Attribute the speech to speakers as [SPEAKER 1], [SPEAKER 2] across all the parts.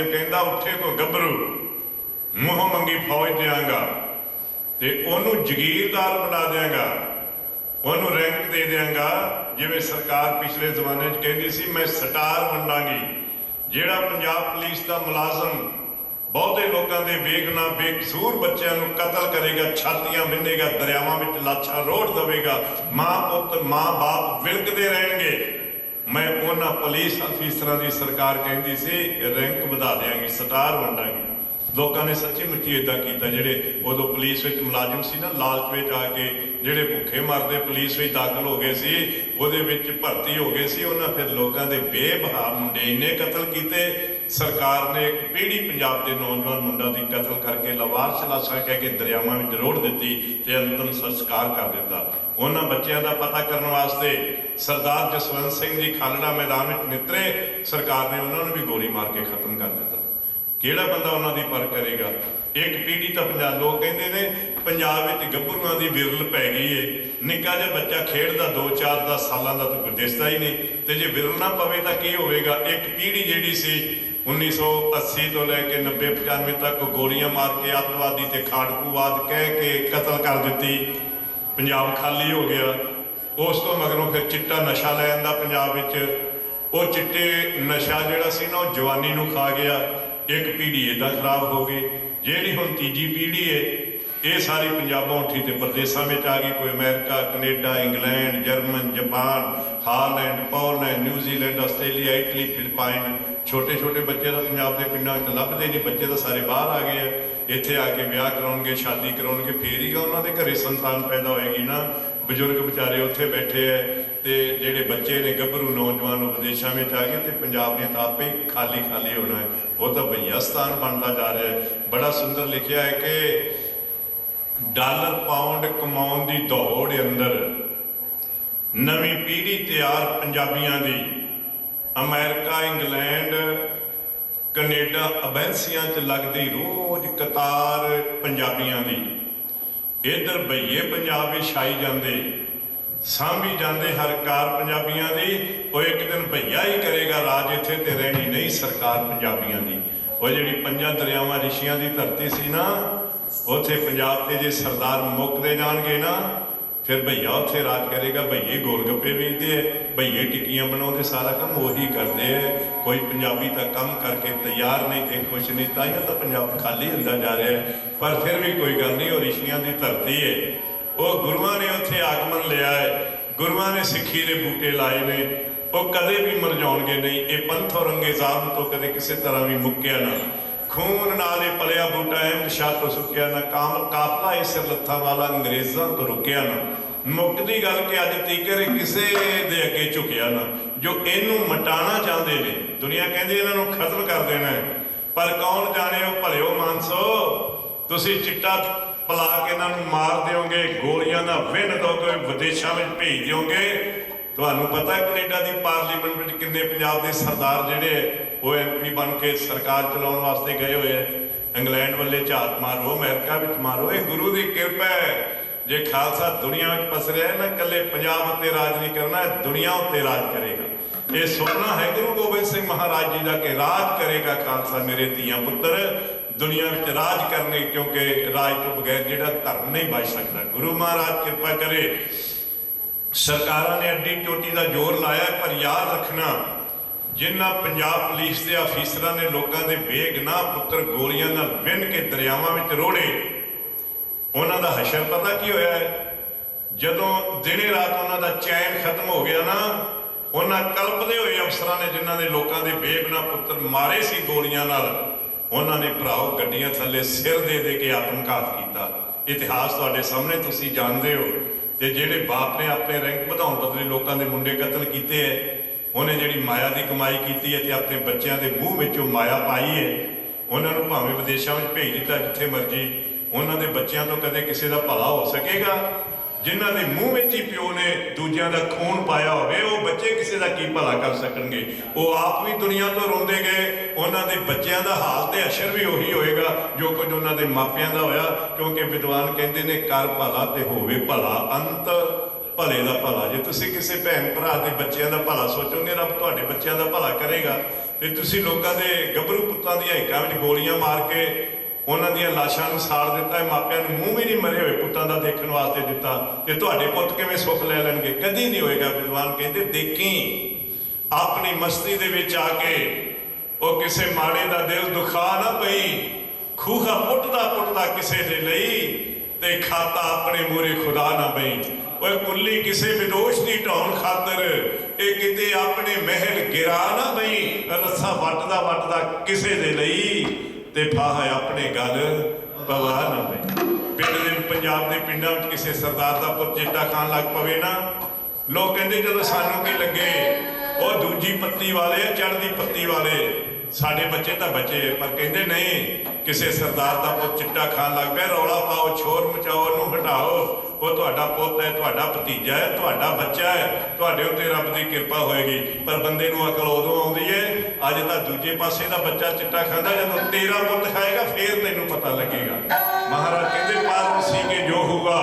[SPEAKER 1] ਉਹ ਕਹਿੰਦਾ, ਉੱਥੇ ਕੋ ਗੱਭਰੂ ਮੂੰਹ ਮੰਗੀ ਫੌਜ ਦਿਆਂਗਾ ਤੇ ਉਹਨੂੰ ਜ਼ਗੀਰਦਾਰ ਬਣਾ ਦਿਆਂਗਾ। ਉਹਨੂੰ ਰੈਂਕ ਦੇ ਦਿਆਂਗਾ, ਜਿਵੇਂ ਸਰਕਾਰ ਪਿਛਲੇ ਜ਼ਮਾਨੇ 'ਚ ਕਹਿੰਦੀ ਸੀ, ਮੈਂ ਸਟਾਰ ਵੰਡਾਂਗੀ ਜਿਹੜਾ ਪੰਜਾਬ ਪੁਲਿਸ ਦਾ ਮੁਲਾਜ਼ਮ ਬਹੁਤੇ ਲੋਕਾਂ ਦੇ ਬੇਗੁਨਾਹ ਬੇਕਸੂਰ ਬੱਚਿਆਂ ਨੂੰ ਕਤਲ ਕਰੇਗਾ, ਛਾਤੀਆਂ ਵਿੰਨੇਗਾ ਦਰਿਆਵਾਂ ਵਿੱਚ ਲਾਸ਼ਾਂ ਰੋੜ ਦੇਵੇਗਾ ਮਾਂ ਪੁੱਤ ਮਾਂ ਬਾਪ ਵਿਲਕਦੇ ਰਹਿਣਗੇ। ਮੈਂ ਉਹਨਾਂ ਪੁਲਿਸ ਅਫੀਸਰਾਂ ਦੀ ਸਰਕਾਰ ਕਹਿੰਦੀ ਸੀ, ਰੈਂਕ ਵਧਾ ਦਿਆਂਗੀ, ਸਟਾਰ ਵੰਡਾਂਗੀ ਲੋਕਾਂ ਨੇ ਸੱਚੀ ਮੁੱਚੀ ਇਦਾਂ ਕੀਤਾ, ਜਿਹੜੇ ਉਦੋਂ ਪੁਲਿਸ ਵਿੱਚ ਮੁਲਾਜ਼ਮ ਸੀ ਨਾ, ਲਾਲਚ ਵਿੱਚ ਆ ਕੇ ਜਿਹੜੇ ਭੁੱਖੇ ਮਰਦੇ ਪੁਲਿਸ ਵਿੱਚ ਦਾਖਲ ਹੋ ਗਏ ਸੀ, ਉਹਦੇ ਵਿੱਚ ਭਰਤੀ ਹੋ ਗਏ ਸੀ, ਉਹਨਾਂ ਫਿਰ ਲੋਕਾਂ ਦੇ ਬੇਬਹਾ ਮੁੰਡੇ ਇੰਨੇ ਕਤਲ ਕੀਤੇ ਸਰਕਾਰ ਨੇ ਇੱਕ ਪੀੜ੍ਹੀ ਪੰਜਾਬ ਦੇ ਨੌਜਵਾਨ ਮੁੰਡਾ ਦੀ ਕਤਲ ਕਰਕੇ ਲਵਾਰਸ ਲਾਸ਼ਾਂ ਕਹਿ ਕੇ ਦਰਿਆਵਾਂ ਵਿੱਚ ਰੋੜ ਦਿੱਤੀ ਤੇ ਅੰਤਮ ਸੰਸਕਾਰ ਕਰ ਦਿੱਤਾ। ਉਹਨਾਂ ਬੱਚਿਆਂ ਦਾ ਪਤਾ ਕਰਨ ਵਾਸਤੇ ਸਰਦਾਰ ਜਸਵੰਤ ਸਿੰਘ ਜੀ ਖਾਲੜਾ ਮੈਦਾਨ ਵਿੱਚ ਨਿਤਰੇ ਸਰਕਾਰ ਨੇ ਉਹਨਾਂ ਨੂੰ ਵੀ ਗੋਲੀ ਮਾਰ ਕੇ ਖਤਮ ਕਰ ਦਿੱਤਾ। ਕਿਹੜਾ ਬੰਦਾ ਉਹਨਾਂ ਦੀ ਪਰ ਕਰੇਗਾ? ਇੱਕ ਪੀੜ੍ਹੀ ਤਾਂ ਪੰਜਾਬ ਲੋਕ ਕਹਿੰਦੇ ਨੇ, ਪੰਜਾਬ ਵਿੱਚ ਗੱਭਰੂਆਂ ਦੀ ਵਿਰਲ ਪੈ ਗਈ ਏ। ਨਿੱਕਾ ਜਿਹਾ ਬੱਚਾ ਖੇਡਦਾ 2-4 10 ਸਾਲਾਂ ਦਾ ਤਾਂ ਦਿਸਦਾ ਹੀ ਨਹੀਂ। ਤੇ ਜੇ ਵਿਰਲ ਨਾ ਪਵੇ ਤਾਂ ਕੀ ਹੋਵੇਗਾ? ਇੱਕ ਪੀੜ੍ਹੀ ਜਿਹੜੀ ਸੀ 1980 ਤੋਂ ਲੈ ਕੇ 90 95 ਤੱਕ ਗੋਲੀਆਂ ਮਾਰ ਕੇ ਅੱਤਵਾਦੀ ਤੇ ਖਾੜਕੂਵਾਦ ਕਹਿ ਕੇ ਕਤਲ ਕਰ ਦਿੱਤੀ। ਪੰਜਾਬ ਖਾਲੀ ਹੋ ਗਿਆ। ਉਸ ਤੋਂ ਮਗਰੋਂ ਫਿਰ ਚਿੱਟਾ ਨਸ਼ਾ ਲੈ ਆਂਦਾ ਪੰਜਾਬ ਵਿੱਚ। ਉਹ ਚਿੱਟੇ ਨਸ਼ਾ ਜਿਹੜਾ ਸੀ ਨਾ, ਉਹ ਜਵਾਨੀ ਨੂੰ ਖਾ ਗਿਆ। ਇੱਕ ਪੀੜ੍ਹੀ ਏਦਾਂ ਖਰਾਬ ਹੋ ਗਈ। ਜਿਹੜੀ ਹੁਣ ਤੀਜੀ ਪੀੜ੍ਹੀ ਏ, ਇਹ ਸਾਰੀ ਪੰਜਾਬੋਂ ਉੱਠੀ ਤੇ ਪ੍ਰਦੇਸ਼ਾਂ ਵਿੱਚ ਆ ਗਈ। ਕੋਈ America, Canada, England, German, Japan, Holland, Poland, New Zealand, Australia, Italy, Philippine. ਛੋਟੇ ਛੋਟੇ ਬੱਚੇ ਤਾਂ ਪੰਜਾਬ ਦੇ ਪਿੰਡਾਂ ਵਿੱਚ ਲੱਭਦੇ ਨਹੀਂ, ਬੱਚੇ ਤਾਂ ਸਾਰੇ ਬਾਹਰ ਆ ਗਏ ਆ। ਇੱਥੇ ਆ ਕੇ ਵਿਆਹ ਕਰਾਉਣਗੇ, ਸ਼ਾਦੀ ਕਰਾਉਣਗੇ, ਫੇਰ ਹੀ ਉਹਨਾਂ ਦੇ ਘਰੇ ਸੰਤਾਨ ਪੈਦਾ ਹੋਏਗੀ ਨਾ। ਬਜ਼ੁਰਗ ਵਿਚਾਰੇ ਉੱਥੇ ਬੈਠੇ ਐ ਤੇ ਜਿਹੜੇ ਬੱਚੇ ਨੇ, ਗੱਭਰੂ ਨੌਜਵਾਨ ਉਹ ਵਿਦੇਸ਼ਾਂ ਵਿੱਚ ਆ ਗਏ ਤੇ ਪੰਜਾਬ ਨੇ ਤਾਂ ਆਪੇ ਖਾਲੀ ਖਾਲੀ ਹੋਣਾ ਹੈ। ਉਹ ਤਾਂ ਭਈਆ ਸਥਾਨ ਬਣਦਾ ਜਾ ਰਿਹਾ ਹੈ। ਬੜਾ ਸੁੰਦਰ ਲਿਖਿਆ ਹੈ ਕਿ ਡਾਲਰ ਪਾਉਂਡ ਕਮਾਉਣ ਦੀ ਦੌੜ ਅੰਦਰ। ਨਵੀਂ ਪੀੜ੍ਹੀ ਤਿਆਰ ਪੰਜਾਬੀਆਂ ਦੀ। ਅਮਰੀਕਾ, ਇੰਗਲੈਂਡ, ਕੈਨੇਡਾ ਅਬੈਂਸੀਆਂ 'ਚ ਲੱਗਦੀ ਰੋਜ਼ ਕਤਾਰ ਪੰਜਾਬੀਆਂ ਦੀ। ਇਧਰ ਬਈਏ ਪੰਜਾਬ ਵਿੱਚ ਛਾਈ ਜਾਂਦੇ, ਸਾਂਭੀ ਜਾਂਦੇ ਹਰ ਕਾਰ ਪੰਜਾਬੀਆਂ ਦੀ। ਉਹ ਇੱਕ ਦਿਨ ਭਈਆ ਹੀ ਕਰੇਗਾ ਰਾਜ ਇੱਥੇ ਤੇ ਰਹਿਣੀ ਨਹੀਂ ਸਰਕਾਰ ਪੰਜਾਬੀਆਂ ਦੀ। ਉਹ ਜਿਹੜੀ ਪੰਜਾਂ ਦਰਿਆਵਾਂ ਰਿਸ਼ੀਆਂ ਦੀ ਧਰਤੀ ਸੀ ਨਾ, ਉੱਥੇ ਪੰਜਾਬ ਤੇ ਜੇ ਸਰਦਾਰ ਮੁੱਕਦੇ ਜਾਣਗੇ ਨਾ ਫਿਰ ਭਈਆ ਉੱਥੇ ਰਾਜ ਕਰੇਗਾ, ਭਈਏ ਗੋਲ ਗੱਪੇ ਵੇਚਦੇ ਐ ਭਈਏ ਟਿੱਕੀਆਂ ਬਣਾਉਂਦੇ ਸਾਰਾ ਕੰਮ ਉਹੀ ਕਰਦੇ ਐ ਕੋਈ ਪੰਜਾਬੀ ਤਾਂ ਕੰਮ ਕਰਕੇ ਤਿਆਰ ਨਹੀਂ ਤੇ ਖੁਸ਼ ਨਹੀਂ ਤਾਂ ਹੀ ਤਾਂ ਪੰਜਾਬ ਖਾਲੀ ਹੁੰਦਾ ਜਾ ਰਿਹਾ ਪਰ ਫਿਰ ਵੀ ਕੋਈ ਗੱਲ ਨਹੀਂ, ਉਹ ਰਿਸ਼ੀਆਂ ਦੀ ਧਰਤੀ ਹੈ। ਉਹ ਗੁਰੂਆਂ ਨੇ ਉੱਥੇ ਆਗਮਨ ਲਿਆ ਹੈ। ਗੁਰੂਆਂ ਨੇ ਸਿੱਖੀ ਦੇ ਬੂਟੇ ਲਾਏ ਨੇ। ਉਹ ਕਦੇ ਵੀ ਮਰਜਾਉਣਗੇ ਨਹੀਂ। ਇਹ ਪੰਥ ਰੰਗੇ ਜ਼ਾਲਮ ਤੋਂ ਕਦੇ ਕਿਸੇ ਤਰ੍ਹਾਂ ਵੀ ਮੁੱਕਿਆ ਨਾ। ਖੂਨ ਨਾਲ ਇਹ ਪਲਿਆ ਸ਼ਾਹ ਤੋਂ ਸੁੱਕਿਆ ਨਾ, ਕਾਮ ਕਾਫਲਾ ਇਸ ਲੱਥਾਂ ਵਾਲਾ ਅੰਗਰੇਜ਼ਾਂ ਤੋਂ ਰੁਕਿਆ ਨਾ। ਮੁਕਤੀ ਗੱਲ ਕਿ ਅੱਜ ਤੀਕਰ ਕਿਸੇ ਦੇ ਅੱਗੇ ਝੁਕਿਆ ਨਾ। ਜੋ ਇਹਨੂੰ ਮਟਾਣਾ ਚਾਹੁੰਦੇ ਨੇ, ਦੁਨੀਆ ਕਹਿੰਦੀ ਇਹਨਾਂ ਨੂੰ ਖਤਮ ਕਰ ਦੇਣਾ ਹੈ। ਪਰ ਕੌਣ ਜਾਣੇ ਉਹ ਭਲਿਓ ਮਾਨਸੋ? ਤੁਸੀਂ ਚਿੱਟਾ ਪਲਾ ਕੇ ਇਹਨਾਂ ਨੂੰ ਮਾਰ ਦਿਓਗੇ, ਗੋਲੀਆਂ ਦਾ ਵਿੰਨ ਦੋਗੇ ਵਿਦੇਸ਼ਾਂ ਵਿੱਚ ਭੇਜ ਦਿਓਗੇ। ਤੁਹਾਨੂੰ ਪਤਾ ਹੈ ਕੈਨੇਡਾ ਦੀ ਪਾਰਲੀਮੈਂਟ ਵਿੱਚ ਕਿੰਨੇ ਪੰਜਾਬ ਦੇ ਸਰਦਾਰ ਜਿਹੜੇ ਉਹ ਐਮਪੀ ਬਣ ਕੇ ਸਰਕਾਰ ਚਲਾਉਣ ਵਾਸਤੇ ਗਏ ਹੋਏ ਆ। ਇੰਗਲੈਂਡ ਵੱਲੇ ਝਾਤ ਮਾਰੋ, ਅਮਰੀਕਾ ਵਿੱਚ ਮਾਰੋ, ਇਹ ਗੁਰੂ ਦੀ ਕਿਰਪਾ ਹੈ। ਜੇ ਖਾਲਸਾ ਦੁਨੀਆ ਵਿੱਚ ਪਸਰਿਆ ਨਾ, ਇਕੱਲੇ ਪੰਜਾਬ ਉੱਤੇ ਰਾਜ ਨਹੀਂ ਕਰਨਾ ਦੁਨੀਆ ਉੱਤੇ ਰਾਜ ਕਰੇਗਾ। ਇਹ ਸੁਪਨਾ ਹੈ, ਗੁਰੂ ਗੋਬਿੰਦ ਸਿੰਘ ਮਹਾਰਾਜ ਜੀ ਦਾ ਕਿ ਰਾਜ ਕਰੇਗਾ ਖਾਲਸਾ ਮੇਰੇ ਧੀਆਂ ਪੁੱਤਰ। ਦੁਨੀਆ ਵਿੱਚ ਰਾਜ ਕਰਨੇ, ਕਿਉਂਕਿ ਰਾਜ ਤੋਂ ਬਗੈਰ ਜਿਹੜਾ ਧਰਮ ਨਹੀਂ ਬਚ ਸਕਦਾ। ਗੁਰੂ ਮਹਾਰਾਜ ਕਿਰਪਾ ਕਰੇ। ਸਰਕਾਰਾਂ ਨੇ ਅੱਡੀ ਚੋਟੀ ਦਾ ਜ਼ੋਰ ਲਾਇਆ, ਪਰ ਯਾਦ ਰੱਖਣਾ ਜਿਨ੍ਹਾਂ ਪੰਜਾਬ ਪੁਲਿਸ ਦੇ ਅਫੀਸਰਾਂ ਨੇ ਲੋਕਾਂ ਦੇ ਬੇਗਨਾਹ ਪੁੱਤਰ ਗੋਲੀਆਂ ਨਾਲ ਵਿੰਨ ਕੇ ਦਰਿਆਵਾਂ ਵਿੱਚ ਰੋੜੇ, ਉਹਨਾਂ ਦਾ ਹਸ਼ਰ ਪਤਾ ਕੀ ਹੋਇਆ ਹੈ? ਜਦੋਂ ਦਿਨੇ ਰਾਤ ਉਹਨਾਂ ਦਾ ਚੈਨ ਖਤਮ ਹੋ ਗਿਆ ਨਾ, ਉਹਨਾਂ ਕਲਪਦੇ ਹੋਏ ਅਫਸਰਾਂ ਨੇ ਜਿਨ੍ਹਾਂ ਨੇ ਲੋਕਾਂ ਦੇ ਬੇਗੁਨਾਹ ਪੁੱਤਰ ਮਾਰੇ ਸੀ ਗੋਲੀਆਂ ਨਾਲ, ਉਹਨਾਂ ਨੇ ਭਰਾਓ ਗੱਡੀਆਂ ਥੱਲੇ ਸਿਰ ਦੇ ਦੇ ਕੇ ਆਤਮਘਾਤ ਕੀਤਾ। ਇਤਿਹਾਸ ਤੁਹਾਡੇ ਸਾਹਮਣੇ ਤੁਸੀਂ ਜਾਣਦੇ ਹੋ ਤੇ ਜਿਹੜੇ ਬਾਪ ਨੇ ਆਪਣੇ ਰੈਂਕ ਵਧਾਉਣ ਬਦਲੇ ਲੋਕਾਂ ਦੇ ਮੁੰਡੇ ਕਤਲ ਕੀਤੇ ਐ ਉਹਨੇ ਜਿਹੜੀ ਮਾਇਆ ਦੀ ਕਮਾਈ ਕੀਤੀ ਹੈ ਤੇ ਆਪਣੇ ਬੱਚਿਆਂ ਦੇ ਮੂੰਹ ਵਿੱਚੋਂ ਮਾਇਆ ਪਾਈ ਹੈ, ਉਹਨਾਂ ਨੂੰ ਭਾਵੇਂ ਵਿਦੇਸ਼ਾਂ ਵਿੱਚ ਭੇਜ ਦਿੱਤਾ ਜਿੱਥੇ ਮਰਜ਼ੀ, ਉਹਨਾਂ ਦੇ ਬੱਚਿਆਂ ਤੋਂ ਕਦੇ ਕਿਸੇ ਦਾ ਭਲਾ ਹੋ ਸਕੇਗਾ? ਜਿਨ੍ਹਾਂ ਦੇ ਮੂੰਹ ਵਿੱਚ ਹੀ ਪਿਓ ਨੇ ਦੂਜਿਆਂ ਦਾ ਖੂਨ ਪਾਇਆ ਹੋਵੇ, ਉਹ ਬੱਚੇ ਕਿਸੇ ਦਾ ਕੀ ਭਲਾ ਕਰ ਸਕਣਗੇ? ਉਹ ਆਪ ਵੀ ਦੁਨੀਆ ਤੋਂ ਰੋਂਦੇ ਗਏ, ਉਹਨਾਂ ਦੇ ਬੱਚਿਆਂ ਦਾ ਹਾਲ ਤੇ ਅਸ਼ਰ ਵੀ ਉਹੀ ਹੋਏਗਾ, ਜੋ ਕੁਝ ਉਹਨਾਂ ਦੇ ਮਾਪਿਆਂ ਦਾ ਹੋਇਆ, ਕਿਉਂਕਿ ਵਿਦਵਾਨ ਕਹਿੰਦੇ ਨੇ, ਕਰ ਭਲਾ ਤੇ ਹੋਵੇ ਭਲਾ ਅੰਤ। ਭਲੇ ਦਾ ਭਲਾ। ਜੇ ਤੁਸੀਂ ਕਿਸੇ ਭੈਣ ਭਰਾ ਦੇ ਬੱਚਿਆਂ ਦਾ ਭਲਾ ਸੋਚੋਗੇ ਰੱਬ ਤੁਹਾਡੇ ਬੱਚਿਆਂ ਦਾ ਭਲਾ ਕਰੇਗਾ। ਤੇ ਤੁਸੀਂ ਲੋਕਾਂ ਦੇ ਗੱਭਰੂ ਪੁੱਤਾਂ ਦੀਆਂ ਹਿੱਕਾਂ ਵਿੱਚ ਗੋਲੀਆਂ ਮਾਰ ਕੇ ਉਹਨਾਂ ਦੀਆਂ ਲਾਸ਼ਾਂ ਨੂੰ ਸਾੜ ਦਿੱਤਾ ਹੈ, ਮਾਪਿਆਂ ਨੂੰ ਮੂੰਹ ਵੀ ਨਹੀਂ ਮਰੇ ਹੋਏ ਪੁੱਤਾਂ ਦਾ ਦੇਖਣ ਵਾਸਤੇ ਦਿੱਤਾ। ਤੇ ਤੁਹਾਡੇ ਪੁੱਤ ਕਿਵੇਂ ਸੁੱਖ ਲੈ ਲੈਣਗੇ? ਕਦੀ ਨਹੀਂ ਹੋਏਗਾ, ਵਿਦਵਾਨ ਕਹਿੰਦੇ, ਦੇਖੀ, ਆਪਣੀ ਮਸਤੀ ਦੇ ਵਿੱਚ ਆ ਕੇ ਉਹ ਕਿਸੇ ਮਾੜੇ ਦਾ ਦਿਲ ਦੁਖਾ ਨਾ ਪਈ, ਖੂਹਾ ਪੁੱਟਦਾ ਪੁੱਟਦਾ ਕਿਸੇ ਦੇ ਲਈ ਤੇ ਖਾਤਾ ਆਪਣੇ ਮੂਰੇ ਖੁਦਾ ਨਾ ਪਈ ਓਏ ਕੁੱਲੀ, ਕਿਸੇ ਵਿਦੋਸ਼ ਦੀ ਢਾਉਣ ਖਾਤਰ ਇਹ ਕਿਤੇ ਆਪਣੇ ਮਹਿਲ ਗਿਰਾ ਨਾ ਪਈ ਰੱਸਾ ਵੱਟਦਾ ਵੱਟਦਾ ਕਿਸੇ ਦੇ ਲਈ ਤੇ ਫਾਹ ਆਪਣੇ ਗੱਲ ਪਵਾ ਨਾ ਬਈ ਪਿੰਡ ਦੇ ਪੰਜਾਬ ਦੇ ਪਿੰਡਾਂ ਵਿੱਚ ਕਿਸੇ ਸਰਦਾਰ ਦਾ ਪੁੱਤ ਚਿੱਟਾ ਖਾਣ ਲੱਗ ਪਵੇ ਨਾ, ਲੋਕ ਕਹਿੰਦੇ ਜਦੋਂ ਸਾਨੂੰ ਕੀ ਲੱਗੇ, ਉਹ ਦੂਜੀ ਪੱਤੀ ਵਾਲੇ ਚੜ੍ਹਦੀ ਪੱਤੀ ਵਾਲੇ। ਸਾਡੇ ਬੱਚੇ ਤਾਂ ਬੱਚੇ ਪਰ ਕਹਿੰਦੇ ਨਹੀਂ, ਕਿਸੇ ਸਰਦਾਰ ਦਾ ਪੁੱਤ ਚਿੱਟਾ ਖਾਣ ਲੱਗ ਪਿਆ, ਰੌਲਾ ਪਾਓ ਛੋਰ ਮਚਾਓ, ਉਹਨੂੰ ਹਟਾਓ। ਉਹ ਤੁਹਾਡਾ ਪੁੱਤ ਹੈ, ਤੁਹਾਡਾ ਭਤੀਜਾ ਹੈ, ਤੁਹਾਡਾ ਬੱਚਾ ਹੈ, ਤੁਹਾਡੇ ਉੱਤੇ ਰੱਬ ਦੀ ਕਿਰਪਾ ਹੋਏਗੀ। ਪਰ ਬੰਦੇ ਨੂੰ ਅਕਲ ਉਦੋਂ ਆਉਂਦੀ ਹੈ ਅੱਜ ਤਾਂ ਦੂਜੇ ਪਾਸੇ ਦਾ ਬੱਚਾ ਚਿੱਟਾ ਖਾਂਦਾ, ਜਦੋਂ ਤੇਰਾ ਪੁੱਤ ਖਾਏਗਾ, ਫੇਰ ਤੈਨੂੰ ਪਤਾ ਲੱਗੇਗਾ। ਮਹਾਰਾਜ ਕਹਿੰਦੇ ਪਾਰ ਸੀ ਕਿ ਜੋ ਹੋਊਗਾ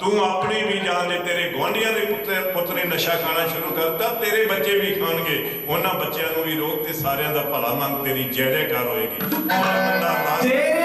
[SPEAKER 1] ਤੂੰ ਆਪਣੀ ਵੀ ਜਾਨ ਦੇ ਤੇਰੇ ਗੁਆਂਢੀਆਂ ਦੇ ਪੁੱਤਰ ਪੁੱਤ ਨੇ ਨਸ਼ਾ ਖਾਣਾ ਸ਼ੁਰੂ ਕਰਤਾ, ਤੇਰੇ ਬੱਚੇ ਵੀ ਖਾਣਗੇ। ਉਹਨਾਂ ਬੱਚਿਆਂ ਨੂੰ ਵੀ ਰੋਕ ਤੇ ਸਾਰਿਆਂ ਦਾ ਭਲਾ ਮੰਗ ਤੇਰੀ ਜੈ ਜੈਕਾਰ ਹੋਏਗੀ। ਮਾੜਾ ਬੰਦਾ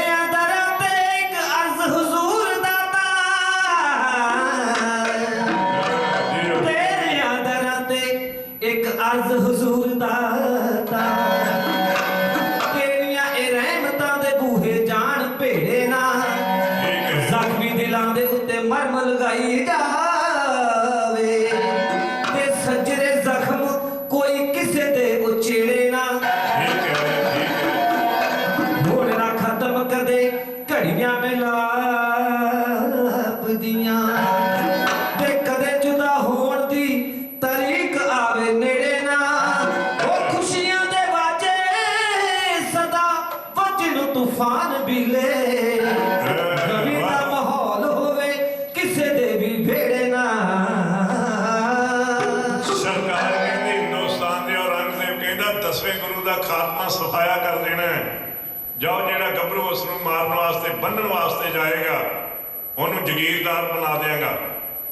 [SPEAKER 2] ਤੂਫਾਨ ਬਿਲੇ ਦਾ ਮਾਹੌਲ ਹੋਵੇ, ਕਿਸੇ ਦੇ ਵੀ ਭੇੜੇ ਨਾ।
[SPEAKER 1] ਸਰਕਾਰ ਕਹਿੰਦੀ ਹਿੰਦੁਸਤਾਨ ਦੇ ਔਰੰਗਜ਼ੇਬ ਕਹਿੰਦਾ, ਦਸਵੇਂ ਗੁਰੂ ਦਾ ਖਾਤਮਾ ਸਫਾਇਆ ਕਰ ਦੇਣਾ ਜਾਓ ਜਿਹੜਾ ਗੱਭਰੂ ਉਸ ਨੂੰ ਮਾਰਨ ਵਾਸਤੇ, ਬੰਨਣ ਵਾਸਤੇ ਜਾਏਗਾ, ਉਹਨੂੰ ਜਗੀਰਦਾਰ ਬਣਾ ਦੇਗਾ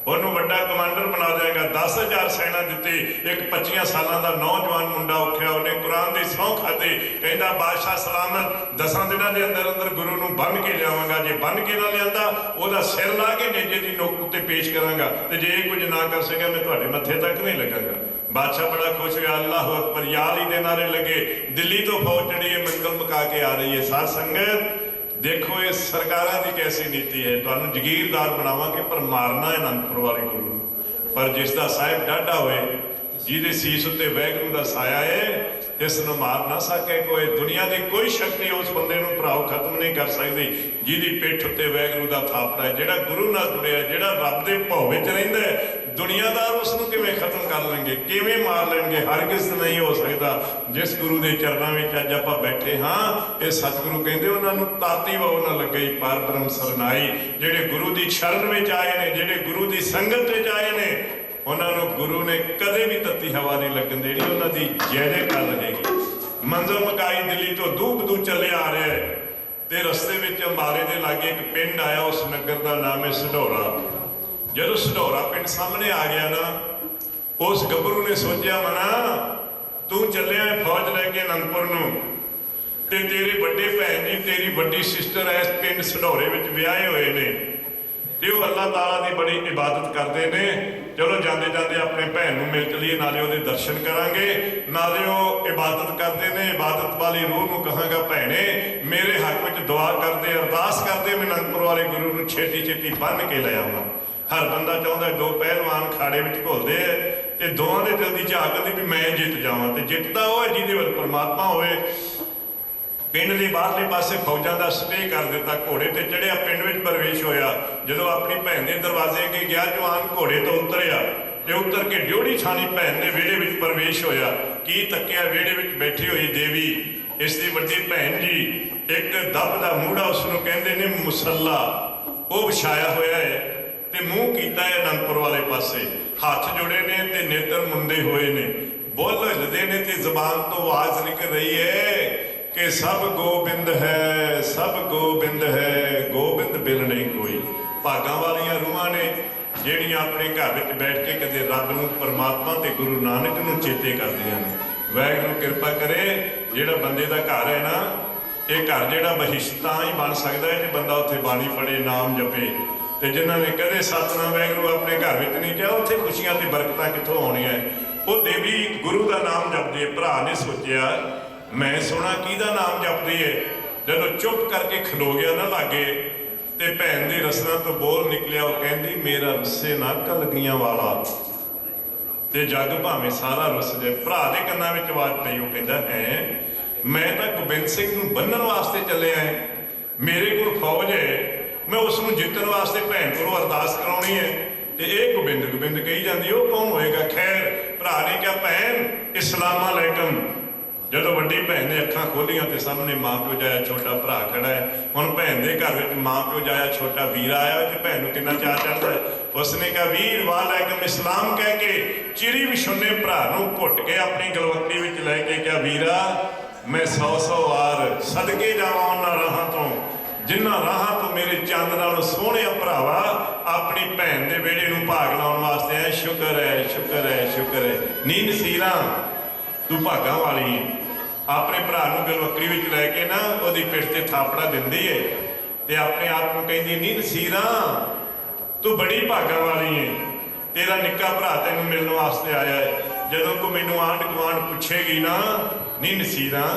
[SPEAKER 1] ਉਹਨੂੰ ਵੱਡਾ ਕਮਾਂਡਰ ਬਣਾ ਦੇਗਾ 10000 ਸੈਨਾ ਦਿੱਤੀ, ਇੱਕ 25 ਸਾਲਾਂ ਦਾ ਨੌਜਵਾਨ ਮੁੰਡਾ ਉੱਠਿਆ, ਉਹਨੇ ਕੁਰਾਨ ਦੀ ਸਹੁੰ ਖਾਧੀ, ਕਹਿੰਦਾ, ਬਾਦਸ਼ਾਹ ਸਲਾਮਤ ਦਸਾਂ ਦਿਨਾਂ ਦੇ ਅੰਦਰ ਅੰਦਰ ਗੁਰੂ ਨੂੰ ਬੰਨ ਕੇ ਲਿਆਵਾਂਗਾ। ਜੇ ਬੰਨ ਕੇ ਨਾ ਲਿਆਂਦਾ, ਉਹਦਾ ਸਿਰ ਲਾ ਕੇ ਨੇਜੇ ਦੀ ਨੋਕ ਉੱਤੇ ਪੇਸ਼ ਕਰਾਂਗਾ। ਤੇ ਜੇ ਇਹ ਕੁਝ ਨਾ ਕਰ ਸਕਿਆ, ਮੈਂ ਤੁਹਾਡੇ ਮੱਥੇ ਤੱਕ ਨਹੀਂ ਲੱਗਾਂਗਾ। ਬਾਦਸ਼ਾਹ ਬੜਾ ਖੁਸ਼ ਹੋਇਆ। ਅੱਲਾਹੁ ਅਕਬਰ ਯਾਲੀ ਦੇ ਨਾਰੇ ਲੱਗੇ। ਦਿੱਲੀ ਤੋਂ ਫੌਜ ਜਿਹੜੀ ਹੈ, ਮੰਗਲ ਮਕਾ ਕੇ ਆ ਰਹੀ ਹੈ। ਸਾਧ ਸੰਗਤ ਦੇਖੋ, ਇਹ ਸਰਕਾਰਾਂ ਦੀ ਕੈਸੀ ਨੀਤੀ ਹੈ? ਤੁਹਾਨੂੰ ਜਗੀਰਦਾਰ ਬਣਾਵਾਂਗੇ, ਪਰ ਮਾਰਨਾ ਹੈ ਅਨੰਦਪੁਰ ਵਾਲੇ ਗੁਰੂ ਨੂੰ। ਪਰ ਜਿਸ ਦਾ ਸਾਹਿਬ ਡਾਢਾ ਹੋਏ, ਜਿਹਦੇ ਸੀਸ ਉੱਤੇ ਵੈਗਰੂ ਦਾ ਸਾਇਆ ਹੈ ਇਸ ਨੂੰ ਮਾਰ ਨਾ ਸਕੇ ਕੋਈ। ਦੁਨੀਆ ਦੀ ਕੋਈ ਸ਼ਕਤੀ ਉਸ ਬੰਦੇ ਨੂੰ ਭਰਾਓ ਖਤਮ ਨਹੀਂ ਕਰ ਸਕਦੀ, ਜਿਹਦੀ ਪਿੱਠ ਉੱਤੇ ਵੈਗਰੂ ਦਾ ਥਾਪੜਾ ਹੈ, ਜਿਹੜਾ ਗੁਰੂ ਨਾਲ ਜੁੜਿਆ, ਜਿਹੜਾ ਰੱਬ ਦੇ ਭਉ ਵਿੱਚ ਰਹਿੰਦਾ ਹੈ ਦੁਨੀਆਦਾਰ ਉਸ ਨੂੰ ਕਿਵੇਂ ਖਤਮ ਕਰ ਲੈਣਗੇ? ਕਿਵੇਂ ਮਾਰ ਲੈਣਗੇ? ਹਰਗਿਜ਼ ਨਹੀਂ ਹੋ ਸਕਦਾ। ਜਿਸ ਗੁਰੂ ਦੇ ਚਰਨਾਂ ਵਿੱਚ ਅੱਜ ਆਪਾਂ ਬੈਠੇ ਹਾਂ, ਇਹ ਸਤਿਗੁਰੂ ਕਹਿੰਦੇ ਉਹਨਾਂ ਨੂੰ ਤਾਤੀ ਵਾਹ ਨਾ ਲੱਗੀ ਪਰ ਬ੍ਰਹਮ ਸਰਨਾਈ। ਜਿਹੜੇ ਗੁਰੂ ਦੀ ਸ਼ਰਨ ਵਿੱਚ ਆਏ ਨੇ, ਜਿਹੜੇ ਗੁਰੂ ਦੀ ਸੰਗਤ ਵਿੱਚ ਆਏ ਨੇ, ਉਹਨਾਂ ਨੂੰ ਗੁਰੂ ਨੇ ਕਦੇ ਵੀ ਤੱਤੀ ਹਵਾ ਨਹੀਂ ਲੱਗਣ ਦੇਣੀ। ਉਹਨਾਂ ਦੀ ਜੈ ਜੈ ਕਰ ਰਹੇਗੀ। ਮੰਜ਼ਲ ਮਕਾਈ ਦਿੱਲੀ ਤੋਂ ਦੂਰ ਦੂਰ ਚੱਲੇ ਆ ਰਿਹਾ ਹੈ ਤੇ ਰਸਤੇ ਵਿੱਚ ਅੰਬਾਲੇ ਦੇ ਲਾਗੇ ਇੱਕ ਪਿੰਡ ਆਇਆ, ਉਸ ਨਗਰ ਦਾ ਨਾਮ ਹੈ ਸਢੌਰਾ ਜਦੋਂ ਸਢੌਰਾ ਪਿੰਡ ਸਾਹਮਣੇ ਆ ਗਿਆ ਨਾ, ਉਸ ਗੱਭਰੂ ਨੇ ਸੋਚਿਆ, ਮਨਾ, ਤੂੰ ਚੱਲਿਆ ਫੌਜ ਲੈ ਕੇ ਅਨੰਦਪੁਰ ਨੂੰ। ਤੇ ਤੇਰੇ ਵੱਡੇ ਭੈਣ ਜੀ, ਤੇਰੀ ਵੱਡੀ ਸਿਸਟਰ ਇਸ ਪਿੰਡ ਸਢੌਰੇ ਵਿੱਚ ਵਿਆਹੇ ਹੋਏ ਨੇ। ਤੇ ਉਹ ਅੱਲਾਹ ਤਾਲਾ ਦੀ ਬੜੀ ਇਬਾਦਤ ਕਰਦੇ ਨੇ। ਚਲੋ ਜਾਂਦੇ ਜਾਂਦੇ ਆਪਣੇ ਭੈਣ ਨੂੰ ਮਿਲ ਚਲੀਏ, ਨਾਲੇ ਉਹਦੇ ਦਰਸ਼ਨ ਕਰਾਂਗੇ। ਨਾਲੇ ਉਹ ਇਬਾਦਤ ਕਰਦੇ ਨੇ, ਇਬਾਦਤ ਵਾਲੀ ਰੂਹ ਨੂੰ ਕਹਾਂਗਾ, ਭੈਣੇ, ਮੇਰੇ ਹੱਕ ਵਿੱਚ ਦੁਆ ਕਰਦੇ, ਅਰਦਾਸ ਕਰਦੇ, ਮੈਂ ਅਨੰਦਪੁਰ ਵਾਲੇ ਗੁਰੂ ਨੂੰ ਛੇਤੀ ਛੇਤੀ ਬੰਨ ਕੇ ਲੈ ਆਵਾਂ। ਹਰ ਬੰਦਾ ਚਾਹੁੰਦਾ ਦੋ ਪਹਿਲਵਾਨ ਖਾੜੇ ਵਿੱਚ ਘੁਲਦੇ ਆ ਤੇ ਦੋਵਾਂ ਦੇ ਦਿਲ ਦੀ ਝਾਕ ਹੁੰਦੀ ਵੀ ਮੈਂ ਜਿੱਤ ਜਾਵਾਂ ਤੇ ਜਿੱਤਦਾ ਉਹ ਹੈ ਜਿਹਦੇ ਵੱਲ ਪਰਮਾਤਮਾ ਹੋਵੇ। ਪਿੰਡ ਦੇ ਬਾਹਰਲੇ ਪਾਸੇ ਫੌਜਾਂ ਦਾ ਸਟੇ ਕਰ ਦਿੱਤਾ ਘੋੜੇ ਤੇ ਚੜਿਆ, ਪਿੰਡ ਵਿੱਚ ਪ੍ਰਵੇਸ਼ ਹੋਇਆ। ਜਦੋਂ ਆਪਣੀ ਭੈਣ ਦੇ ਦਰਵਾਜ਼ੇ ਅੱਗੇ ਗਿਆ, ਜਵਾਨ ਘੋੜੇ ਤੋਂ ਉਤਰਿਆ ਤੇ ਉਤਰ ਕੇ ਡਿਉੜੀ ਛਾਣੀ ਭੈਣ ਦੇ ਵਿਹੜੇ ਵਿੱਚ ਪ੍ਰਵੇਸ਼ ਹੋਇਆ। ਕੀ ਤੱਕਿਆ ਵਿਹੜੇ ਵਿੱਚ ਬੈਠੀ ਹੋਈ ਦੇਵੀ? ਇਸ ਦੀ ਵੱਡੀ ਭੈਣ ਜੀ ਇੱਕ ਦੱਬ ਦਾ ਮੂੜਾ ਉਸ ਨੂੰ ਕਹਿੰਦੇ ਨੇ ਮੁਸੱਲਾ। ਉਹ ਵਿਛਾਇਆ ਹੋਇਆ ਹੈ। ਤੇ ਮੂੰਹ ਕੀਤਾ ਹੈ ਅਨੰਦਪੁਰ ਵਾਲੇ ਪਾਸੇ। ਹੱਥ ਜੁੜੇ ਨੇ ਤੇ ਨੇਤਰ ਮੁੰਦੇ ਹੋਏ ਨੇ। ਬੁੱਲ ਹਿਲਦੇ ਨੇ ਤੇ ਜ਼ਬਾਨ ਤੋਂ ਆਵਾਜ਼ ਨਿਕਲ ਰਹੀ ਹੈ ਕਿ ਸਭ ਗੋਬਿੰਦ ਹੈ, ਸਭ ਗੋਬਿੰਦ ਹੈ, ਗੋਬਿੰਦ ਬਿਨ ਨਹੀਂ ਕੋਈ। ਭਾਗਾਂ ਵਾਲੀਆਂ ਰੂਹਾਂ ਨੇ, ਜਿਹੜੀਆਂ ਆਪਣੇ ਘਰ ਵਿੱਚ ਬੈਠ ਕੇ ਕਦੇ ਰੱਬ ਨੂੰ, ਪਰਮਾਤਮਾ ਤੇ ਗੁਰੂ ਨਾਨਕ ਨੂੰ ਚੇਤੇ ਕਰਦੀਆਂ ਨੇ। ਵਾਹਿਗੁਰੂ ਕਿਰਪਾ ਕਰੇ, ਜਿਹੜਾ ਬੰਦੇ ਦਾ ਘਰ ਹੈ ਨਾ, ਇਹ ਘਰ ਜਿਹੜਾ ਬਹਿਸ਼ਤਾਂ ਹੀ ਬਣ ਸਕਦਾ ਹੈ, ਜੇ ਬੰਦਾ ਉੱਥੇ ਬਾਣੀ ਪੜੇ ਨਾਮ ਜਪੇ। ਤੇ ਜਿਨ੍ਹਾਂ ਨੇ ਕਦੇ ਸਤਨਾਮ ਵਾਹਿਗੁਰੂ ਆਪਣੇ ਘਰ ਵਿੱਚ ਨਹੀਂ ਕਿਹਾ ਉੱਥੇ ਖੁਸ਼ੀਆਂ ਤੇ ਬਰਕਤਾਂ ਕਿੱਥੋਂ ਆਉਣੀਆਂ? ਉਹ ਦੇਵੀ ਗੁਰੂ ਦਾ ਨਾਮ ਜਪਦੇ ਭਰਾ ਨੇ ਸੋਚਿਆ, ਮੈਂ ਸੁਣਾ ਕਿਹਦਾ ਨਾਮ ਜਪਦੀ ਏ? ਜਦੋਂ ਚੁੱਪ ਕਰਕੇ ਖਲੋ ਗਿਆ ਨਾ ਲਾਗੇ, ਤੇ ਭੈਣ ਦੀ ਰਸਨਾ ਤੋਂ ਬੋਲ ਨਿਕਲਿਆ, ਉਹ ਕਹਿੰਦੀ, ਮੇਰਾ ਰੁੱਸੇ ਨਾ ਕਲਗੀਆਂ ਵਾਲਾ। ਤੇ ਜੱਗ ਭਾਵੇਂ ਸਾਰਾ ਰੁੱਸ ਜਾਏ ਭਰਾ ਦੇ ਕੰਨਾਂ ਵਿੱਚ ਆਵਾਜ਼ ਪਈ, ਉਹ ਕਹਿੰਦਾ, ਹੈ? ਮੈਂ ਤਾਂ ਗੋਬਿੰਦ ਸਿੰਘ ਨੂੰ ਬੰਨਣ ਵਾਸਤੇ ਚੱਲਿਆ ਹੈ ਮੇਰੇ ਕੋਲ ਫੌਜ ਹੈ ਮੈਂ ਉਸ ਨੂੰ ਜਿੱਤਣ ਵਾਸਤੇ ਭੈਣ ਕੋਲੋਂ ਅਰਦਾਸ ਕਰਾਉਣੀ ਹੈ। ਤੇ ਇਹ ਗੋਬਿੰਦ ਗੋਬਿੰਦ ਕਹੀ ਜਾਂਦੀ, ਉਹ ਕੌਣ ਹੋਏਗਾ? ਖੈਰ, ਭਰਾ ਨੇ ਕਿਹਾ, ਭੈਣ ਇਸਲਾਮ ਅਲੈਕਮ ਜਦੋਂ ਵੱਡੀ ਭੈਣ ਨੇ ਅੱਖਾਂ ਖੋਲੀਆਂ ਤੇ ਸਾਹਮਣੇ ਮਾਂ ਪਿਓ ਜਾਇਆ ਛੋਟਾ ਭਰਾ ਖੜਾ ਹੈ। ਹੁਣ ਭੈਣ ਦੇ ਘਰ ਵਿੱਚ ਮਾਂ ਪਿਓ ਜਾਇਆ ਛੋਟਾ ਵੀਰ ਆਇਆ ਤੇ ਭੈਣ ਨੂੰ ਕਿੰਨਾ ਚਾਹ ਚੜਦਾ ਹੈ। ਉਸਨੇ ਕਿਹਾ, ਵੀਰ, ਵਾਲੈਕਮ ਇਸਲਾਮ ਕਹਿ ਕੇ ਚਿਰੀ ਵਿਛੁੰਨੇ ਭਰਾ ਨੂੰ ਘੁੱਟ ਕੇ ਆਪਣੀ ਗਲਵੰਡੀ ਵਿੱਚ ਲੈ ਕੇ ਕਿਹਾ, ਵੀਰਾ, ਮੈਂ ਸੌ ਸੌ ਵਾਰ ਸਦਕੇ ਜਾਵਾਂ ਉਹਨਾਂ ਰਾਹਾਂ ਤੋਂ। ਜਿਨ੍ਹਾਂ ਰਾਹਾਂ ਤੋਂ ਮੇਰੇ ਨਾਲੋਂ ਸੋਹਣਿਆ ਭਰਾਵਾ ਆਪਣੀ ਭੈਣ ਦੇ ਵਿਹੜੇ ਨੂੰ ਭਾਗ ਲਾਉਣ ਵਾਸਤੇ ਆਇਆ ਸ਼ੁਕਰ ਹੈ ਸ਼ੁਕਰ ਹੈ ਸ਼ੁਕਰ ਹੈ। ਨੀਂਦ ਸੀਰਾਂ ਤੂੰ ਭਾਗਾਂ ਵਾਲੀ ਹੈ ਆਪਣੇ ਭਰਾ ਨੂੰ ਗਲਵੱਕਰੀ ਵਿੱਚ ਲੈ ਕੇ ਨਾ, ਉਹਦੀ ਪਿੱਠ ਤੇ ਥਾਪੜਾ ਦਿੰਦੀ ਏ। ਤੇ ਆਪਣੇ ਆਪ ਨੂੰ ਕਹਿੰਦੀ, ਨੀਂਦ ਸੀਰਾਂ ਤੂੰ ਬੜੀ ਭਾਗਾਂ ਵਾਲੀ ਏ। ਤੇਰਾ ਨਿੱਕਾ ਭਰਾ ਤੈਨੂੰ ਮਿਲਣ ਵਾਸਤੇ ਆਇਆ ਹੈ ਜਦੋਂ ਕੋ ਮੈਨੂੰ ਆਂਢ ਗੁਆਂਢ ਪੁੱਛੇਗੀ ਨਾ ਨੀ? ਨਸੀਰਾਂ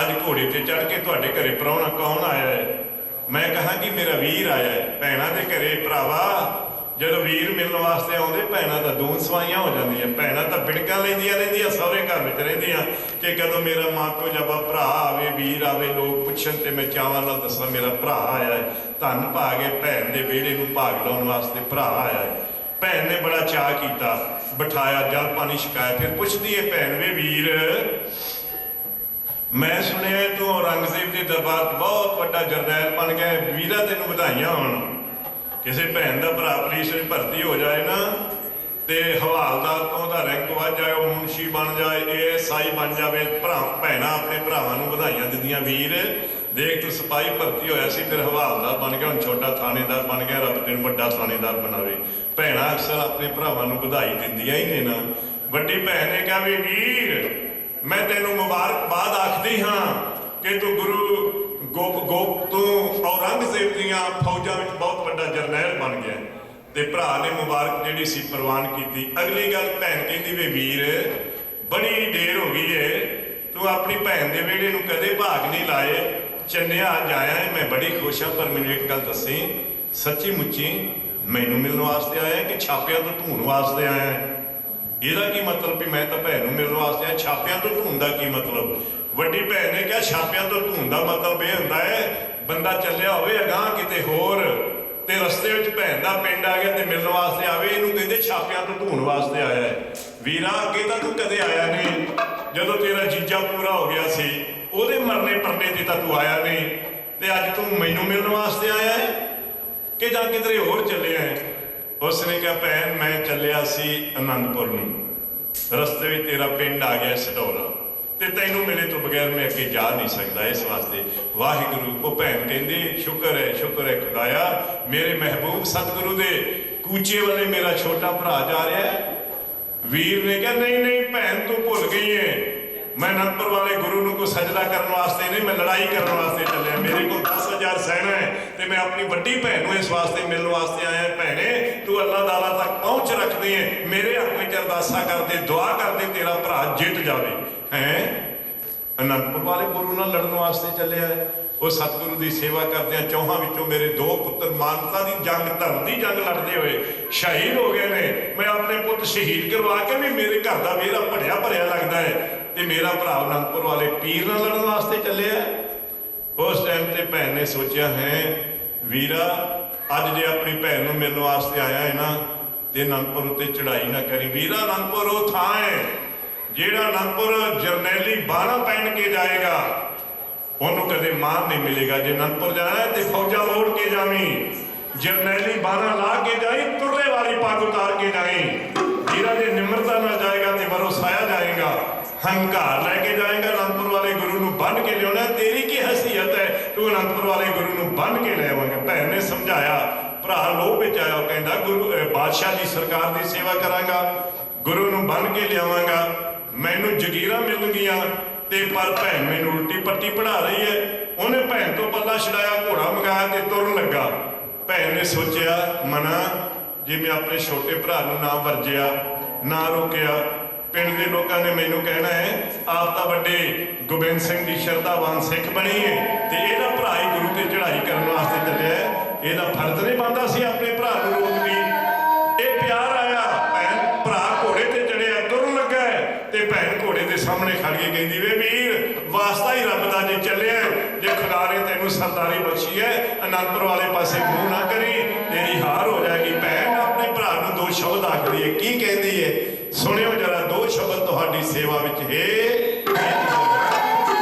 [SPEAKER 1] ਅੱਜ ਘੋੜੇ ਤੇ ਚੜ ਕੇ ਤੁਹਾਡੇ ਘਰੇ ਪ੍ਰਾਹੁਣਾ ਕੌਣ ਆਇਆ ਹੈ ਮੈਂ ਕਹਾਂ ਕਿ ਮੇਰਾ ਵੀਰ ਆਇਆ ਹੈ, ਭੈਣਾਂ ਦੇ ਘਰੇ ਭਰਾਵਾ। ਜਦੋਂ ਵੀਰ ਮਿਲਣ ਵਾਸਤੇ ਆਉਂਦੇ, ਭੈਣਾਂ ਤਾਂ ਦੂਨ ਸਵਾਈਆਂ ਹੋ ਜਾਂਦੀਆਂ। ਭੈਣਾਂ ਤਾਂ ਬਿੜਕਾਂ ਲੈਂਦੀਆਂ ਰਹਿੰਦੀਆਂ, ਸਹੁਰੇ ਘਰ ਵਿੱਚ ਰਹਿੰਦੀਆਂ। ਕਿ ਕਦੋਂ ਮੇਰਾ ਮਾਪਿਓ ਜਬਾ ਭਰਾ ਆਵੇ, ਵੀਰ ਆਵੇ, ਲੋਕ ਪੁੱਛਣ ਤੇ ਮੈਂ ਚਾਵਾਂ ਨਾਲ ਦੱਸਾਂ, ਮੇਰਾ ਭਰਾ ਆਇਆ ਹੈ। ਧੰਨ ਭਾਗੇ ਭੈਣ ਦੇ ਵਿਹੜੇ ਨੂੰ ਭਾਗ ਲਾਉਣ ਵਾਸਤੇ ਭਰਾ ਆਇਆ ਹੈ। ਭੈਣ ਨੇ ਬੜਾ ਚਾਹ ਕੀਤਾ, ਬਿਠਾਇਆ, ਜਲ ਪਾਣੀ ਛਕਾਇਆ, ਫਿਰ ਪੁੱਛਦੀ ਹੈ, ਭੈਣ ਵੇ ਵੀਰ ਮੈਂ ਸੁਣਿਆ ਤੂੰ ਔਰੰਗਜ਼ੇਬ ਦੇ ਦਰਬਾਰ 'ਚ ਬਹੁਤ ਵੱਡਾ ਜਰਨੈਲ ਬਣ ਗਿਆ ਹੈ। ਵੀਰਾ ਤੈਨੂੰ ਵਧਾਈਆਂ ਹੋਣ। ਕਿਸੇ ਭੈਣ ਦਾ ਭਰਾ ਪੁਲਿਸ ਵਿੱਚ ਭਰਤੀ ਹੋ ਜਾਏ ਨਾ ਤੇ ਹਵਾਲਦਾਰ ਤੋਂ ਉਹਦਾ ਰੈਂਕ ਵੱਧ ਜਾਏ, ਉਹ ਮੁਨਸ਼ੀ ਬਣ ਜਾਏ ਏਐਸਆਈ ਬਣ ਜਾਵੇ, ਭਰਾ ਭੈਣਾਂ ਆਪਣੇ ਭਰਾਵਾਂ ਨੂੰ ਵਧਾਈਆਂ ਦਿੰਦੀਆਂ ਵੀਰ। ਦੇਖ ਤੂੰ ਸਿਪਾਹੀ ਭਰਤੀ ਹੋਇਆ ਸੀ, ਫਿਰ ਹਵਾਲਦਾਰ ਬਣ ਗਿਆ, ਹੁਣ ਛੋਟਾ ਥਾਣੇਦਾਰ ਬਣ ਗਿਆ, ਰੱਬ ਤੈਨੂੰ ਵੱਡਾ ਥਾਣੇਦਾਰ ਬਣਾਵੇ। ਭੈਣਾਂ ਅਕਸਰ ਆਪਣੇ ਭਰਾਵਾਂ ਨੂੰ ਵਧਾਈ ਦਿੰਦੀਆਂ ਹੀ ਨੇ ਨਾ। ਵੱਡੀ ਭੈਣ ਨੇ ਕਿਹਾ ਵੀ ਵੀਰ ਮੈਂ ਤੈਨੂੰ ਮੁਬਾਰਕਬਾਦ ਆਖਦੀ ਹਾਂ ਕਿ ਤੂੰ ਗੁਰੂ ਗੋਪ ਗੋਪ ਤੋਂ ਔਰੰਗਜ਼ੇਬ ਦੀਆਂ ਫੌਜਾਂ ਵਿੱਚ ਬਹੁਤ ਵੱਡਾ ਜਰਨੈਲ ਬਣ ਗਿਆ। ਤੇ ਭਰਾ ਨੇ ਮੁਬਾਰਕ ਜਿਹੜੀ ਸੀ ਪ੍ਰਵਾਨ ਕੀਤੀ। ਅਗਲੀ ਗੱਲ ਭੈਣ ਕਹਿੰਦੀ ਵੇ ਵੀਰ, ਬੜੀ ਦੇਰ ਹੋ ਗਈ ਏ। ਤੂੰ ਆਪਣੀ ਭੈਣ ਦੇ ਵਿਹੜੇ ਨੂੰ ਕਦੇ ਭਾਗ ਨਹੀਂ ਲਾਏ। ਚੰਨਿਆ ਜਾਇਆ ਏ, ਮੈਂ ਬੜੀ ਖੁਸ਼ ਹਾਂ, ਪਰ ਮੈਨੂੰ ਇੱਕ ਗੱਲ ਦੱਸੀ। ਸੱਚੀ ਮੁੱਚੀ ਮੈਨੂੰ ਮਿਲਣ ਵਾਸਤੇ ਆਇਆ ਕਿ ਛਾਪਿਆਂ ਤੋਂ ਢੂੰਡ ਵਾਸਤੇ ਆਇਆ ਇਹਦਾ ਕੀ ਮਤਲਬ ਵੀ ਮੈਂ ਤਾਂ ਭੈਣ ਨੂੰ ਮਿਲਣ ਵਾਸਤੇ ਆ ਛਾਪਿਆਂ ਤੋਂ ਢੂੰਡ ਦਾ ਕੀ ਮਤਲਬ? ਵੱਡੀ ਭੈਣ ਨੇ ਕਿਹਾ ਛਾਪਿਆਂ ਤੋਂ ਢੂੰਡ ਦਾ ਮਤਲਬ ਇਹ ਹੁੰਦਾ ਹੈ, ਬੰਦਾ ਚੱਲਿਆ ਹੋਵੇ ਅਗਾਹ ਕਿਤੇ ਹੋਰ, ਤੇ ਰਸਤੇ ਵਿੱਚ ਭੈਣ ਦਾ ਪਿੰਡ ਆ ਗਿਆ ਤੇ ਮਿਲਣ ਵਾਸਤੇ ਆਵੇ, ਇਹਨੂੰ ਕਹਿੰਦੇ ਛਾਪਿਆਂ ਤੋਂ ਢੂੰਡ ਵਾਸਤੇ ਆਇਆ ਹੈ। ਵੀਰਾ, ਅੱਗੇ ਤਾਂ ਤੂੰ ਕਦੇ ਆਇਆ ਨਹੀਂ। ਜਦੋਂ ਤੇਰਾ ਜੀਜਾ ਪੂਰਾ ਹੋ ਗਿਆ ਸੀ, ਉਹਦੇ ਮਰਨੇ ਪਰਨੇ ਤੇ ਤਾਂ ਤੂੰ ਆਇਆ ਨਹੀਂ। ਤੇ ਅੱਜ ਤੂੰ ਮੈਨੂੰ ਮਿਲਣ ਵਾਸਤੇ ਆਇਆ ਹੈ ਕਿ ਜਾਂ ਕਿਧਰੇ ਹੋਰ ਚੱਲਿਆ ਹੈ? ਉਸ ਨੇ ਕਿਹਾ, ਭੈਣ, ਮੈਂ ਚੱਲਿਆ ਸੀ ਅਨੰਦਪੁਰ ਨੂੰ। ਰਸਤੇ ਵਿੱਚ ਤੇਰਾ ਪਿੰਡ ਆ ਗਿਆ ਸਡੋਰਾ ਤੇ ਤੈਨੂੰ ਮਿਲੇ ਤੋਂ ਬਗੈਰ ਮੈਂ ਅੱਗੇ ਜਾ ਨਹੀਂ ਸਕਦਾ ਇਸ ਵਾਸਤੇ। ਵਾਹਿਗੁਰੂ, ਉਹ ਭੈਣ ਕਹਿੰਦੀ, ਸ਼ੁਕਰ ਹੈ ਸ਼ੁਕਰ ਹੈ ਖੁਦਾਇਆ, ਮੇਰੇ ਮਹਿਬੂਬ ਸਤਿਗੁਰੂ ਦੇ ਕੂਚੇ ਵਾਲੇ ਮੇਰਾ ਛੋਟਾ ਭਰਾ ਜਾ ਰਿਹਾ ਹੈ। ਵੀਰ ਨੇ ਕਿਹਾ, ਨਹੀਂ ਨਹੀਂ, ਭੈਣ, ਤੂੰ ਭੁੱਲ ਗਈ ਏ। ਮੈਂ ਅਨੰਦਪੁਰ ਵਾਲੇ ਗੁਰੂ ਨੂੰ ਕੋ ਸਜਦਾ ਕਰਨ ਵਾਸਤੇ ਨਹੀਂ, ਮੈਂ ਲੜਾਈ ਕਰਨ ਵਾਸਤੇ ਚੱਲਿਆ। ਮੇਰੇ ਕੋਲ 10000 ਸੈਨਾ ਹੈ ਤੇ ਮੈਂ ਆਪਣੀ ਵੱਡੀ ਭੈਣ ਨੂੰ ਇਸ ਵਾਸਤੇ ਮਿਲਣ ਵਾਸਤੇ ਆਇਆ ਭੈਣੇ, ਤੂੰ ਅੱਲਾਹ ਤਾਲਾ ਤੱਕ ਪਹੁੰਚ ਰੱਖਦੀ ਏ ਮੇਰੇ ਹੱਕ ਵਿੱਚ ਅਰਦਾਸਾਂ ਕਰਦੇ, ਦੁਆ ਕਰਦੇ, ਤੇਰਾ ਭਰਾ ਜਿੱਤ ਜਾਵੇ। ਹੈ? ਅਨੰਦਪੁਰ ਵਾਲੇ ਗੁਰੂ ਨਾਲ ਲੜਨ ਵਾਸਤੇ ਚੱਲਿਆ ਹੈ। ਉਹ ਸਤਿਗੁਰੂ ਦੀ ਸੇਵਾ ਕਰਦਿਆਂ ਚੌਹਾਂ ਵਿੱਚੋਂ ਮੇਰੇ ਦੋ ਪੁੱਤਰ ਮਾਨਤਾ ਦੀ ਜੰਗ, ਧਰਮ ਦੀ ਜੰਗ ਲੜਦੇ ਹੋਏ ਸ਼ਹੀਦ ਹੋ ਗਏ ਨੇ। ਮੈਂ ਆਪਣੇ ਪੁੱਤ ਸ਼ਹੀਦ ਕਰਵਾ ਕੇ ਵੀ ਮੇਰੇ ਘਰ ਦਾ ਵਿਹੜਾ ਭੜਿਆ ਭਰਿਆ ਲੱਗਦਾ ਹੈ। ਤੇ ਮੇਰਾ ਭਰਾ ਅਨੰਦਪੁਰ ਵਾਲੇ ਪੀਰ ਨਾਲ ਲੜਨ ਵਾਸਤੇ ਚੱਲਿਆ ਉਸ ਟਾਈਮ ਤੇ ਭੈਣ ਨੇ ਸੋਚਿਆ, ਹੈ, ਵੀਰਾ, ਅੱਜ ਜੇ ਆਪਣੀ ਭੈਣ ਨੂੰ ਮਿਲਣ ਵਾਸਤੇ ਆਇਆ ਹੈ ਨਾ, ਤੇ ਅਨੰਦਪੁਰ ਉੱਤੇ ਚੜਾਈ ਨਾ ਕਰੀ। ਵੀਰਾ, ਅਨੰਦਪੁਰ ਉਹ ਥਾਂ ਹੈ ਜਿਹੜਾ ਅਨੰਦਪੁਰ ਜਰਨੈਲੀ ਬਾਣਾ ਪਹਿਨ ਕੇ ਜਾਏਗਾ, ਉਹਨੂੰ ਕਦੇ ਮਾਨ ਨਹੀਂ ਮਿਲੇਗਾ। ਜੇ ਅਨੰਦਪੁਰ ਜਾਣਾ ਤੇ ਫੌਜਾਂ ਮੋੜ ਕੇ ਜਾਵੀਂ। ਜਰਨੈਲੀ ਬਾਣਾ ਲਾ ਕੇ ਜਾਈ, ਤੁਰਲੇ ਵਾਲੀ ਪੱਗ ਉਤਾਰ ਕੇ ਜਾਈ। ਵੀਰਾ ਜੇ ਨਿਮਰਤਾ ਨਾਲ ਜਾਏਗਾ ਤੇ ਵਰੋਸਾਇਆ ਜਾਏਗਾ। ਹੰਕਾਰ ਲੈ ਕੇ ਜਾਏਗਾ, ਅਨੰਦਪੁਰ ਵਾਲੇ ਗੁਰੂ ਨੂੰ ਬੰਨ ਕੇ ਲਿਆਉਣਾ ਤੇਰੀ ਕੀ ਹਸੀਅਤ ਹੈ? ਤੂੰ ਅਨੰਦਪੁਰ ਵਾਲੇ ਗੁਰੂ ਨੂੰ ਬੰਨ ਕੇ ਲੈ ਆਵਾਂਗਾ। ਭੈਣ ਨੇ ਸਮਝਾਇਆ, ਭਰਾ ਲੋਹ ਵਿੱਚ ਆਇਆ ਕਹਿੰਦਾ, ਗੁਰੂ ਬਾਦਸ਼ਾਹ ਦੀ ਸਰਕਾਰ ਦੀ ਸੇਵਾ ਕਰਾਂਗਾ, ਗੁਰੂ ਨੂੰ ਬੰਨ ਕੇ ਲਿਆਵਾਂਗਾ। ਮੈਨੂੰ ਜਗੀਰਾਂ ਮਿਲਣਗੀਆਂ ਤੇ ਪਰ ਭੈਣ ਮੈਨੂੰ ਉਲਟੀ ਪੱਟੀ ਪੜਾ ਰਹੀ ਹੈ। ਉਹਨੇ ਭੈਣ ਤੋਂ ਪੱਲਾ ਛਡਾਇਆ, ਘੋੜਾ ਮੰਗਾਇਆ ਤੇ ਤੁਰਨ ਲੱਗਾ। ਭੈਣ ਨੇ ਸੋਚਿਆ, ਮਨਾ, ਜੇ ਮੈਂ ਆਪਣੇ ਛੋਟੇ ਭਰਾ ਨੂੰ ਨਾ ਵਰਜਿਆ, ਨਾ ਰੋਕਿਆ ਪਿੰਡ ਦੇ ਲੋਕਾਂ ਨੇ ਮੈਨੂੰ ਕਹਿਣਾ ਹੈ, ਆਪ ਤਾਂ ਵੱਡੇ ਗੋਬਿੰਦ ਸਿੰਘ ਦੀ ਸ਼ਰਧਾਵਾਨ ਸਿੱਖ ਬਣੀ ਹੈ ਤੇ ਇਹਦਾ ਭਰਾ ਹੀ ਗੁਰੂ ਤੇ ਚੜ੍ਹਾਈ ਕਰਨ ਵਾਸਤੇ ਚੱਲਿਆ ਇਹਦਾ ਫਰਜ਼ ਨਹੀਂ ਬਣਦਾ ਸੀ ਆਪਣੇ ਭਰਾ ਨੂੰ ਰੋਕ ਰੋਕਦੀ ਇਹ ਪਿਆਰ ਆਇਆ, ਭੈਣ, ਭਰਾ ਘੋੜੇ ਤੇ ਚੜਿਆ ਤੁਰਨ ਲੱਗਾ ਹੈ ਤੇ ਭੈਣ ਘੋੜੇ ਦੇ ਸਾਹਮਣੇ ਖੜ ਕੇ ਕਹਿੰਦੀ, ਵੇ ਵੀਰ, ਵਾਸਤਾ ਹੀ ਰੱਬ ਦਾ ਜੇ ਚੱਲਿਆ ਜੇ ਖੁਦਾ ਨੇ ਤੈਨੂੰ ਸਰਦਾਰੀ ਬਖਸ਼ੀ ਹੈ, ਅਨੰਦਪੁਰ ਵਾਲੇ ਆਖਦੀ ਹੈ ਕੀ